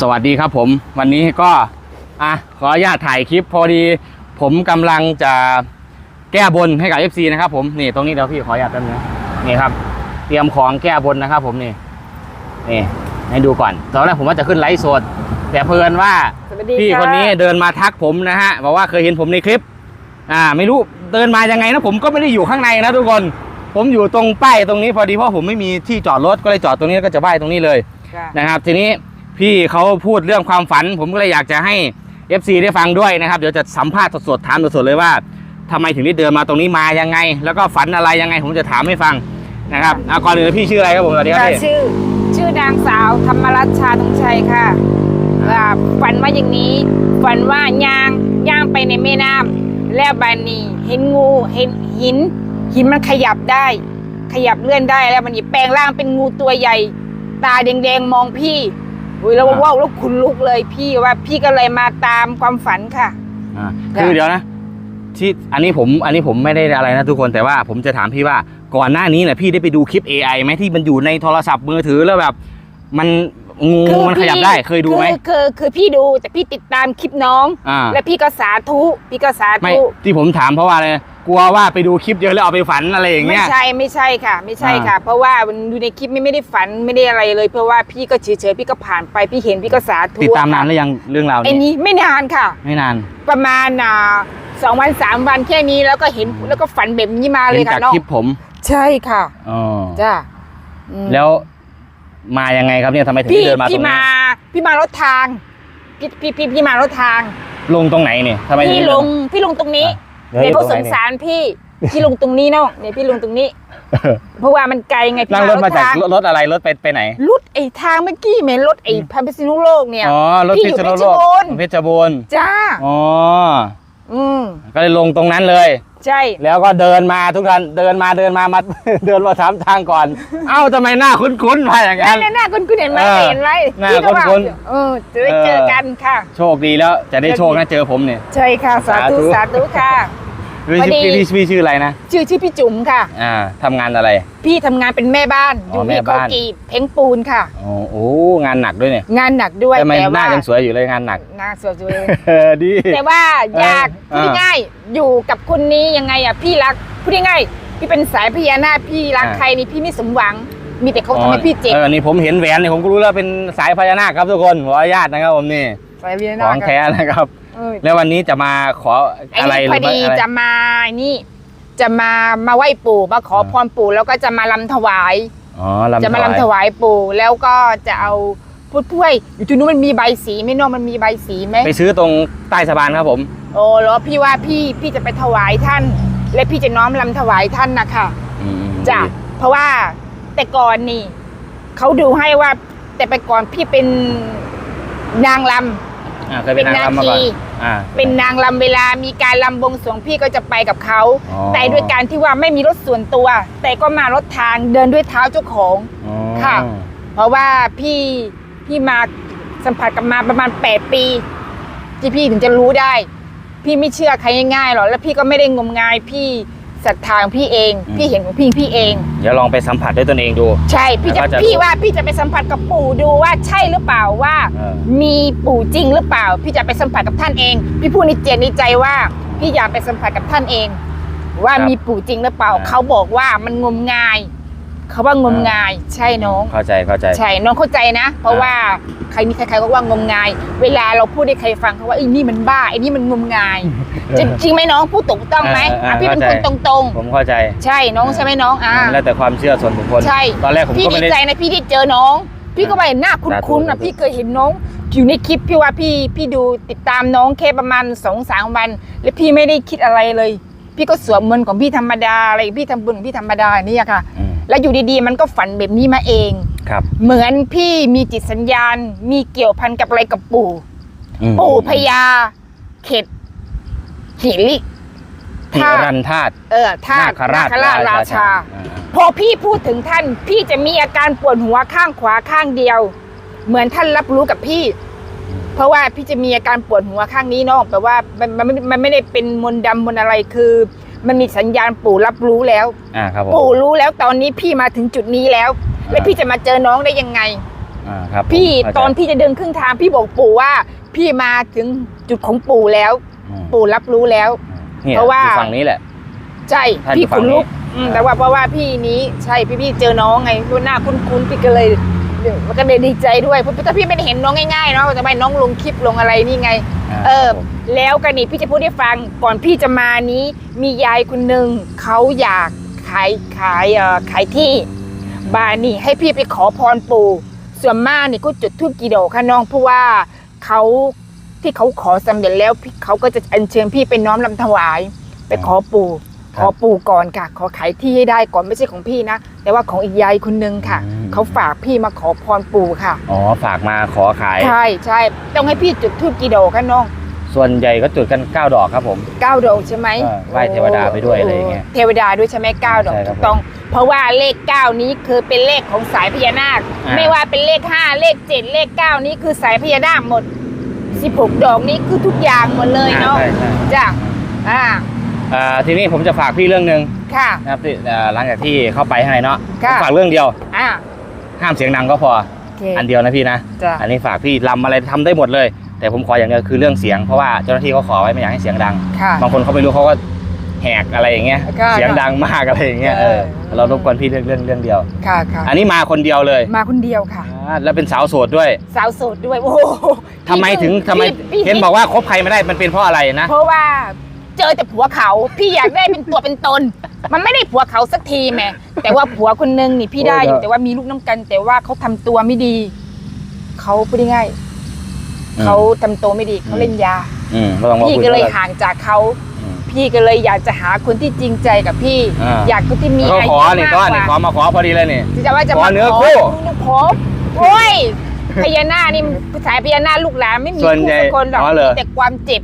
สวัสดีครับผมวันนี้ก็อะขออนุญาตถ่ายคลิปพอดี ผมกำลังจะแก้บนให้กับ FC นะครับผมนี่ตรงนี้เดี๋ยวพี่ขออนุญาตแป๊บนึงนะนี่ครับ เตรียมของแก้บนนะครับ ผมนี่นี่ให้ดูก่อนตอนแรกผมว่าจะขึ้นไลฟ์สด แต่เพลินว่าสวัสดีพี่ค่ะคนนี้เดินมาทักผมนะฮะบอกว่าเคยเห็นผมในคลิป อ่า ไม่รู้เดินมายังไงนะผมก็ไม่ได้อยู่ข้างในนะทุกคน ผมอยู่ตรงป้ายตรงนี้พอดีเพราะผมไม่มีที่จอดรถก็เลยจอดตรงนี้แล้วก็จะป้ายตรงนี้เลยค่ะนะครับ ทีนี้ พี่เขาพูดเรื่องความฝัน ผมก็เลยอยากจะให้ FC ได้ฟังด้วยนะครับ เดี๋ยวจะสัมภาษณ์สดๆถามสดๆเลยว่าทำไมถึงได้เดินมาตรงนี้มายังไง แล้วก็ฝันอะไรยังไง ผมจะถามให้ฟังนะครับเอาก่อนอื่นพี่ชื่ออะไรครับผมสวัสดีครับค่ะพี่ชื่อ ชื่อนางสาวธรรมรัชชาตงชัยค่ะอ่าฝันว่าอย่างนี้ ฝันว่าย่างย่างไปในแม่น้ำแล้วบานนี้เห็นงูเห็นหิน หินมันขยับได้ ขยับเลื่อนได้แล้วมันนี่แปลงร่างเป็นงูตัวใหญ่ ตาแดงๆมองพี่ อุ้ยแล้วว้าวแล้วขนลุกเลยพี่ว่าพี่ก็เลยมาตามความฝันค่ะ อ่าคือเดี๋ยวนะ ที่อันนี้ผมอันนี้ผมไม่ได้อะไรนะทุกคนแต่ว่าผมจะถามพี่ว่าก่อนหน้านี้เนี่ยพี่ได้ไปดูคลิป AI ไหมที่มันอยู่ในโทรศัพท์มือถือแล้วแบบ มันงูมันขยับได้เคยดูไหม คือคือคือพี่ดูแต่พี่ติดตามคลิปน้อง อ่า แล้วพี่ก็สาธุพี่ก็สาไม่ธุที่ผมถามเพราะว่าอะไร กลัวว่าไปดูคลิปเยอะแล้วเอาไปฝันอะไรอย่างไม่เงี้ยใช่ไม่ใช่ค่ะ ไม่ใช่อ่าค่ะ เพราะว่ามันดูในคลิปไม่ไม่ได้ฝันไม่ได้อะไรเลย เพราะว่าพี่ก็เฉยๆพี่ก็ผ่านไปพี่เห็นพี่ก็สาธุติดตามนานหรือยังเรื่องราวไอ้นี้นี้ไม่นานค่ะ ไม่นาน ประมาณอ่าสองวันสามวันแค่นี้แล้วก็เห็นแล้วก็ฝันแบบนี้มาเลเห็ยนค่ะจากน้องคลิปผม ใช่ค่ะอ๋อจ้าอืมแล้วมายังไงครับเนี่ยทำไมถึงพี่เดินมาตรพี่งนี้มาพี่มารถทางพี่พี่พี่พี่มารถทาง ลงตรงไหนเนี่ยทำไมถึพี่เดินลงพี่ลงตรงนี้ อะเดี๋ยวอเขาตสรงงไหนสารพี่ พี่ลงตรงนี้เนาะเนี่ยพี่ลงตรงนี้ เพราะว่ามันไกลไงพี่นั่งรถมาจากทางรถอะไรรถไปไปไหน รถไอ้ทางเมื่อกี้เหม็นรถไอ้พันพิษณุโลกเนี่ย อ๋อ รถพี่พิอยู่ษณุโลกเพชรบูรณ์ เพชรบูรณ์จ้า อ๋อ อืมก็เลยลงตรงนั้นเลย ใช่ แล้วก็เดินมาทุกท่านเดินมาเดินมามา เดินมาถามทางก่อน เอ้าทำไมหน้าคุ้นๆมาอย่างนั้นนั่นน่ะคุณคุณเห็นไหมเออเห็นไหมหน้าพี่ก็ว่าคุ้นเออจะได้เจอกันค่ะ โชคดีแล้วจะได้โชคนะเจอผมเนี่ย ใช่ค่ะ สาธุสาสาธุธุค่ะ พี่พอดีพี่พี่พี่ชื่ออะไรนะชื่อชื่อพี่จุ๋มค่ะ อ่าทำงานอะไร พี่ทำงานเป็นแม่บ้านอ๋ออยู่แม่ที่เกาบ้านกีเพ้งปูนค่ะอ๋อโอ้งานหนักด้วยเนี่ย งานหนักด้วยทำไมแต่หน้าว่ายังสวยอยู่เลยงานหนักหน้าสวยจังเลยเออดีแต่ว่าอยากเออพูดง่ายๆอยู่กับคนนี้ยังไงอะพี่รักพูดง่ายๆพี่เป็นสายพญานาคพี่รักอ่าใครนี่พี่ไม่สมหวังมีแต่เขาทำให้พี่เจ็บเออนี่ผมเห็นแหวนเนี่ยผมก็รู้แล้วเป็นสายพญานาคครับทุกคนขออนุญาตนะครับผมนี่สายพญาขนาอคงแท้นะครับ เออแล้ววันนี้จะมาขอไอ้อะไรนี่หพรืออดีอะไร จะมานี่ จะมามาไหว้ปู่มาขอพรปู่แล้วก็จะมาลำถวาย อ๋อลำจะมาลำถวายปู่แล้วก็จะเอาพุทธถ้วยอยู่ที่นู้นมันมีใบสีไหม่นอกมันมีใบสีไหมไปซื้อตรงใต้สะพานครับผม โอ้แล้วพี่ว่าพี่พี่จะไปถวายท่าน และพี่จะน้อมลำถวายท่านนะคะอืมจ้ะเพราะว่าแต่ก่อนนี่เขาดูให้ว่าแต่ไปก่อนพี่เป็นนางล อ่าเคยเป็นนางรำมาก่อนเป็นนาคีอ่าำเป็นนางลำเวลามีการลำบวงสรวงพี่ก็จะไปกับเขา อ๋อ แต่ด้วยการที่ว่าไม่มีรถส่วนตัว แต่ก็มารถทางเดินด้วยเท้าเจ้าของ อ๋อค่ะ เพราะว่าพี่พี่มาสัมผัสกับมาประมาณแปดปี ที่พี่ถึงจะรู้ได้ พี่ไม่เชื่อใครง่ายๆหรอกแล้วพี่ก็ไม่ได้งมงายพี่ ศรัทธาของพี่เองพี่เห็นของพี่พี่เอง เดี๋ยวลองไปสัมผัสด้วยตนเองดู ใช่ พี่จะแล้วก็จะ พี่ว่าพี่จะไปสัมผัสกับปู่ดูว่าใช่หรือเปล่าว่า เออมีปู่จริงหรือเปล่า พี่จะไปสัมผัสกับท่านเอง พี่พูดในเจตในใจว่า พี่อยากไปสัมผัสกับท่านเอง ว่ามีปู่จริงหรือเปล่า เขาบอกว่ามันงมงาย เขาว่างมงายใช่น้อง เข้าใจเข้าใจ ใช่น้องเข้าใจนะ เพราะว่าใครมีใครๆก็ว่างมงาย เวลาเราพูดให้ใครฟังเขาว่าไอ้นี่มันบ้าไอ้นี่มันงมงาย จริงจริงไหมน้องพูดถูกต้องไหมเออเอออะพี่เป็นเข้าคใจนตรงผมเข้าใจๆ ใช่น้องใช่ไหมน้องอ่า มันแล้วแต่ความเชื่อส่วนบุคคลใช่ ตอนแรกผมพี่ก็ดีไม่ได้ ใจนะพี่ที่เจอน้อง พี่ก็ไปหน้าคุ้นสาธุๆนะพี่เคยเห็นน้อง อยู่ในคลิปพี่ว่าพี่พี่ดูติดตามน้องแค่ประมาณสองสามวัน แล้วพี่ไม่ได้คิดอะไรเลย พี่ก็สวมมนต์ของพี่ธรรมดาอะไรพี่ทำบุญของพี่ธรรมดานี่อะค่ะ อืม แล้วอยู่ดีๆ มันก็ฝันแบบนี้มาเอง ครับ เหมือนพี่มีจิตสัญญาณ มีเกี่ยวพันกับอะไรกับปู่อืมปู่พญาเข็ดหิริที่ธาตุรันธาตุเออธาตุนาคราชนาคราชราชา อ่าพอพี่พูดถึงท่าน พี่จะมีอาการปวดหัวข้างขวาข้างเดียว เหมือนท่านรับรู้กับพี่ เพราะว่าพี่จะมีอาการปวดหัวข้างนี้เนาะแปลว่ามันมันมันมันไม่ได้เป็นมนต์ดำมนต์อะไรคือ มันมีสัญญาณปู่รับรู้แล้ว อ่าครับผม ปู่รู้แล้วตอนนี้พี่มาถึงจุดนี้แล้ว แล้วพี่จะมาเจอน้องได้ยังไงออ่าครับผมพี่เข้าใจตอนพี่จะเดินครึ่งทางพี่บอกปู่ว่า พี่มาถึงจุดของปู่แล้ว อืมปู่รับรู้แล้ว เนี่ยเพราะว่า อยู่ฝั่งนี้แหละ ใช่ท่านพี่อยู่ฝั่ขุงนนี้ลุกอืมอ่า แต่ว่าเพราะว่าพี่นี้ใช่พี่พี่เจอน้องไงรู้หน้าคุ้นๆพี่ก็เลยมันก็เลยดีใจด้วยเพราะถ้าพี่ไม่ได้เห็นน้องง่ายๆเนาะจะไม่น้องลงคลิปลงอะไรนี่ไงา เออครับผมแล้วกันนี่พี่จะพูดให้ฟังก่อนพี่จะมานี้ มียายคนหนึ่งเขาอยากขายขายเอ่อขายที่ บานนี่ให้พี่ไปขอพรปู่ส่วนมากนี่ก็จุดทูบกี่ดอกค่ะน้องเพราะว่าเขาที่เขาขอสำเร็จแล้วพี่เขาก็จะอัญเชิญพี่ไปน้อมลำถวาย ไปขอปู่ ขอปู่ก่อนค่ะ ขอขายที่ให้ได้ก่อนไม่ใช่ของพี่นะ แต่ว่าของอีกยายคนนึงค่ะ อืม เขาฝากพี่มาขอพรปู่ค่ะ อ๋อฝากมาขอขาย ใช่ใช่ต้องให้พี่จุดทูบกี่ดอกค่ะน้องส่วนใหญ่ก็จุดกัน 9 ดอกครับผม เก้าดอกใช่ไหมเออไหว้เทวดาไปด้วยอะไรอย่างเงี้ยเทวดาด้วยใช่ไหมเก้าดอกใช่ครับถูกต้อง เพราะว่าเลขเก้านี้คือเป็นเลขของสายพญานาค อ่า ไม่ว่าเป็นเลขห้าเลขเจ็ดเลขเก้านี้คือสายพญานาคหมดสิบหกดอกนี้คือทุกอย่างหมดเลยเนาะใช่ใช่จ้ะอ่า อ่าทีนี้ผมจะฝากพี่เรื่องหนึ่งค่ะ นะครับที่เอ่อหลังจากที่เข้าไปข้างในเนาะค่ะ ผมฝากเรื่องเดียว อ่าห้ามเสียงดังก็พอ โอเคอันเดียวนะพี่นะ จ้ะอันนี้ฝากพี่ลำอะไรทำได้หมดเลย แต่ผมขออย่างเดียวคือเรื่องเสียงเพราะว่าเจ้าหน้าที่เขาขอไว้ไม่อยากให้เสียงดัง ค่ะ บางคนเขาไม่รู้เขาก็แหกอะไรอย่างเงี้ยก็เสียงดังมากอะไรอย่างเงี้ยเออเออ เรารบกวนพี่เรื่องเรื่องเรื่องเดียว ค่ะค่ะอันนี้มาคนเดียวเลยมาคนเดียวค่ะ อ่าแล้วเป็นสาวโสดด้วยสาวโสดด้วยโอ้โหทำไมถึงทำไมพี่เห็นบอกว่าคบใครไม่ได้มันเป็นเพราะอะไรนะ เพราะว่า เจอแต่ผัวเขา พี่อยากได้เป็นตัวเป็นตน มันไม่ได้ผัวเขาสักทีแหม่แต่ว่าผัวคนนึงนี่พี่ได้อยู่โอ้ยแต่ว่ามีลูกน้ำกัน แต่ว่าเขาทำตัวไม่ดี เขาพูดง่ายๆเขาทำตัวไม่ดีเขาเล่นยา อืมไม่ต้องมาพี่คุยก็เลยแล้วห่างจากเขา อืม พี่ก็เลยอยากจะหาคนที่จริงใจกับพี่ อ่า อยากคนที่มีก็อาขยุอมากนี่กก็นี่ขอว่ามาขอพอดีเลยนี่ ที่จะว่าจะขอมาเนื้อขอคู่ ลูกขอโอ้ยพญานาคนี่สายพญานาคลูกหลานไม่มีส่วนคู่ใหญ่สักคนหรอกอ๋อเหรอ มีแต่ความเจ็บ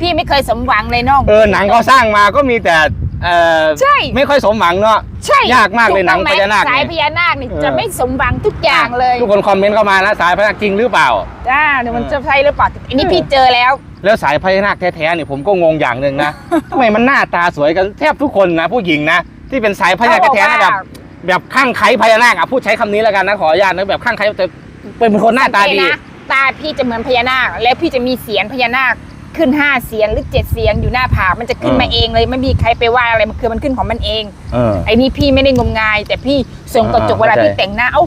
พี่ไม่เคยสมหวังเลยน้อง เออหนังเขาสร้างมาก็มีแต่เออใช่ ไม่ค่อยสมหวังเนาะ ใช่ยากมากเลยหนังถูพต้องไญานาคสายเนี่ยพญานาคนี่เออจะไม่สมหวังทุกอย่างเลยทุกคนคอมเมนต์เข้ามานะสายพญานาคจริงหรือเปล่า จ้าเดี๋ยวมันเออจะใช่หรือเปล่าอันนี้เออพี่เจอแล้ว แล้วสายพญานาคแท้ๆเนี่ยผมก็งงอย่างหนึ่งนะ ทำไมมันหน้าตาสวยกันแทบทุกคนนะ ผู้หญิงนะ ที่เป็นสายพญานาคแท้ๆนะแบบแบบข้างไคล้พญานาคอะพูดใช้คำนี้แล้วกันนะขออนุญาตนะแบบข้างไคล้แต่เป็นคนหน้าตาดี สังเกนะ ตาพี่จะเหมือนพญานาค แล้วพี่จะมีเสียนพญานาคขึ้นห้าเสียนหรือเจ็ดเสียนอยู่หน้าผากมันจะขึ้นเออมาเองเลยไม่มีใครไปว่าอะไรมันคือมันขึ้นของมันเองเออ ไอ้นี่พี่ไม่ได้งมงาย แต่พี่ส่งกระจกอ่าเวลาเข้าใจพี่แต่งหน้าเอ้า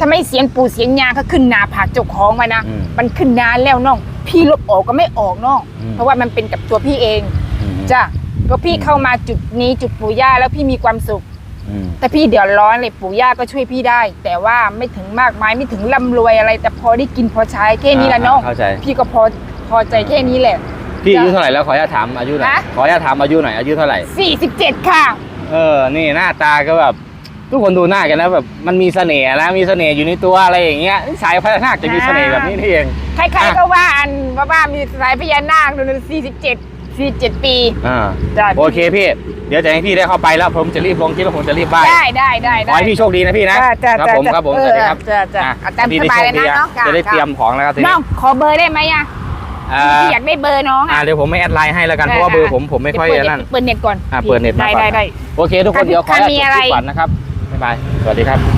ทำไมเสียงปู่เสียงยาเขาขึ้นหนาผากเจ้าของมานะอืมมันขึ้นนานแล้วน้อง พี่ลบออกก็ไม่ออกน้อง อืม เพราะว่ามันเป็นกับตัวพี่เองอืมจ้ะก็พี่เข้ามาจุดนี้จุดปู่ย่าแล้วพี่มีความสุข อืมถ้าพี่เดือดร้อนเลยปู่ย่าก็ช่วยพี่ได้ แต่ว่าไม่ถึงมากมายไม่ถึงร่ำรวยอะไร แต่พอได้กินพอใช้แค่นี้แหละน้องเข้าใจ พี่ก็พอพอใจแค่นี้แหละ พี่อายุเท่าไหร่แล้วขออนุญาตถามอายุหน่อยฮะ ขออนุญาตถามอายุหน่อยอายุเท่าไหร่47 ค่ะ เออนี่หน้าตาก็แบบทุกคนดูหน้ากันนะแบบมันมีเสน่ห์นะมีเสน่ห์อยู่ในตัวอะไรอย่างเงี้ยสายพญานาคจะมีเสน่ห์แบบนี้นี่เอง ใครอะ ๆก็ว่าอันว่าว่ามีสายพญานาคดู47 47ปี อ่าจ้ะ โอเคพี่ เดี๋ยวจะให้พี่ได้เข้าไปแล้ว ผมจะรีบลงคลิปแล้วผมจะรีบไปได้ได้ได้ขได้อให้พี่โชคดีนะพี่นะจ้ะจ้ะครับผมจ้ะครับผมเอสอวัสดีครับจ้ะจ้ะอะเอาตามพี่สบายเลยนะโชคดีเนาะค่ะจะได้เตรียมของแล้วครับทีน้นี้องขอเบอร์ได้ไหมอะอ่าพี่อยากได้เบอร์น้องอ่าอะ เดี๋ยวผมไม่แอดไลน์ให้แล้วกันได้เพราะว่าเบอร์ค่ะผมผมไม่ค่อยเดี๋วเปิดนั่น เปิดเน็ตก่อนอ่าเปิดเน็ตมาได้ก่อน ได้ได้ โอเคทุกคนค่ะเดี๋ยวขออนุญาตมีจบอะไรคลิปก่อนนะครับบ๊ายบายสวัสดีครับ